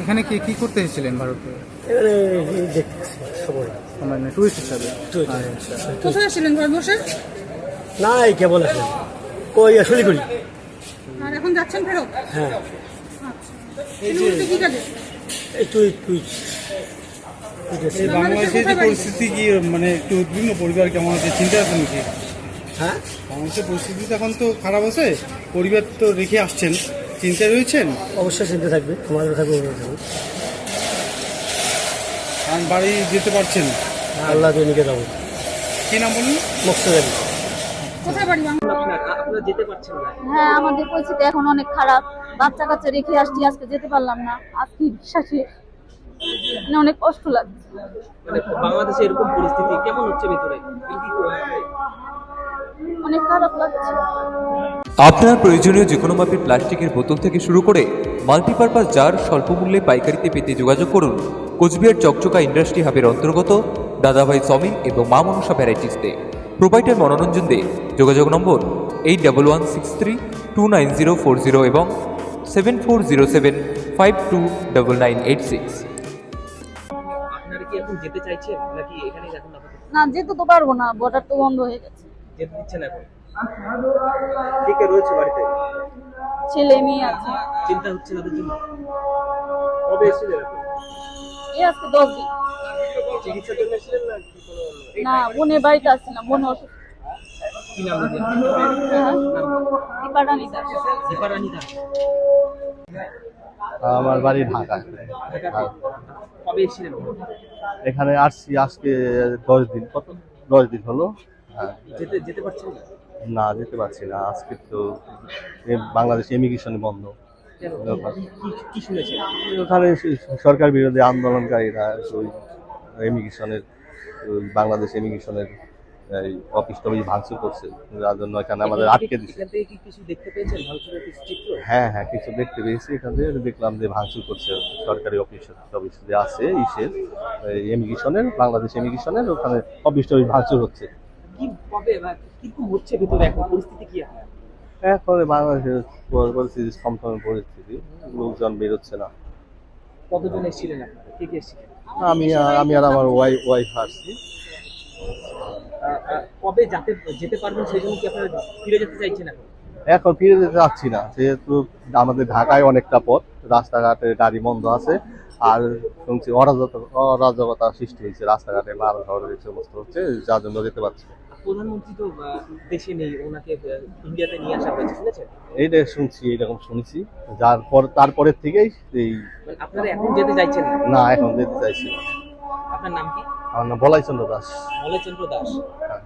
এখানে কি কি করতে এসেছিলেন ভারতে? মানে টুরিস্ট হিসাবে। আচ্ছা। কোথায় ছিলেন ভারতবর্ষে না এই কেবল আসলেন কই আসলে করি আর এখন যাচ্ছেন ফেরত? হ্যাঁ। কি এই তুই তুই। বাংলাদেশের যে পরিস্থিতি কি মানে একটু উদ্বিগ্ন পরিবার কেমন আছে চিন্তা আছে নাকি? হ্যাঁ? বাংলাদেশের পরিস্থিতি তো এখন তো খারাপ আছে পরিবার তো রেখে আসছেন। চিন্তায় রয়েছেন? অবশ্যই চিন্তা থাকবে আমাদের থাকবে বাড়ি যেতে পারছেন? আল্লাহ দিয়ে নিকে যাব। কি নাম বলুন? মকসদ আলী। কোথায় বাড়ি বাংলা? হ্যাঁ আমাদের পরিস্থিতি এখন অনেক খারাপ। বাচ্চা কাচ্চা রেখে আসছি আজকে যেতে পারলাম না। আজকে বিশ্বাসে মানে অনেক কষ্ট লাগছে। মানে বাংলাদেশে এরকম পরিস্থিতি কেমন হচ্ছে ভেতরে? অনেক খারাপ লাগছে। আপনার প্রয়োজনীয় যে কোনো মাপের প্লাস্টিকের বোতল থেকে শুরু করে মাল্টিপারপাস জার স্বল্প মূল্যে পাইকারিতে পেতে যোগাযোগ করুন। কোচবিহার চকচকা ইন্ডাস্ট্রি হাবের অন্তর্গত দাদাভাই সমিল এবং মা মনসা ভ্যারাইটিসতে প্রোভাইডার মনোরঞ্জন দে। যোগাযোগ নম্বর eight double one six three two nine zero four zero এবং seven four zero seven five two double nine eight six. আপনারা কি এখন যেতে চাইছেন? নাকি এখানেই এখন না যেতে তো পারব না বর্ডার তো বন্ধ হয়ে গেছে। যেতে দিচ্ছেন এখন? কে রয়েছে বাড়িতে? ছেলে মেয়ে আছে। চিন্তা হচ্ছে তাদের জন্য। কবে এসেছিলেন আপনি? এই আজকে দশ দিন। চিকিৎসার জন্য এসেছিলেন না কি কোনো না বোনের বাড়িতে আসছিলাম বোন অসুস্থ। কি নাম দিদি হ্যাঁ দাস। দীপারানী দাস। আমার বাড়ি ঢাকা। কবে এসেছিলেন? এখানে আসছি আজকে দশ দিন। কত দশ দিন হলো। হ্যাঁ। যেতে যেতে পারছেন না? না যেতে পারছি না। আজকে তো বাংলাদেশ ইমিগ্রেশন বন্ধ। ওখানে সরকার বিরোধী আন্দোলনকারীরা ওই ইমিগ্রেশনের বাংলাদেশ ইমিগ্রেশনের এই অফিস টফিস ভাঙচুর করছে। যার জন্য এখানে আমাদের আটকে দিচ্ছে হ্যাঁ হ্যাঁ কিছু দেখতে পেয়েছি। এখান থেকে দেখলাম যে ভাঙচুর করছে সরকারি অফিস টফিস যে আছে ইসের ইমিগ্রেশনের বাংলাদেশ ইমিগ্রেশনের ওখানে অফিস টফিস ভাঙচুর হচ্ছে। কি কবে বা কীরকম হচ্ছে ভেতরে এখন? পরিস্থিতি কি এখন? এখন বাংলাদেশের পরিস্থিতি লোকজন বেরোচ্ছে না। কতজন এসেছিলেন আপনারা? কে কে এসেছিলেন? আমি আর- আমি আর আমার ওয়াইফ ওয়াইফ আসছি। কবে যেতে যেতে পারবেন সেই জন্য কি আপনারা ফিরে যেতে চাইছেন এখন? এখন ফিরে যেতে চাচ্ছি না যেহেতু আমাদের ঢাকায় অনেকটা পথ রাস্তাঘাটে গাড়ি বন্ধ আছে। আর শুনছি অরাজকতা অরাজকতা সৃষ্টি হয়েছে রাস্তাঘাটে মাল ধরে এই সমস্ত হচ্ছে যার জন্য যেতে পারছি প্রধানমন্ত্রী তো দেশে নেই ওনাকে ইন্ডিয়াতে নিয়ে আসা হয়েছে শুনেছেন? এইটা শুনছি এরকম শুনেছি। যার পর তারপরের থেকেই এই মানে আপনারা এখন যেতে চাইছেন না? না এখন যেতে চাইছি না। আপনার নাম কি? আমার নাম বলাই দাস। দাস। হ্যাঁ।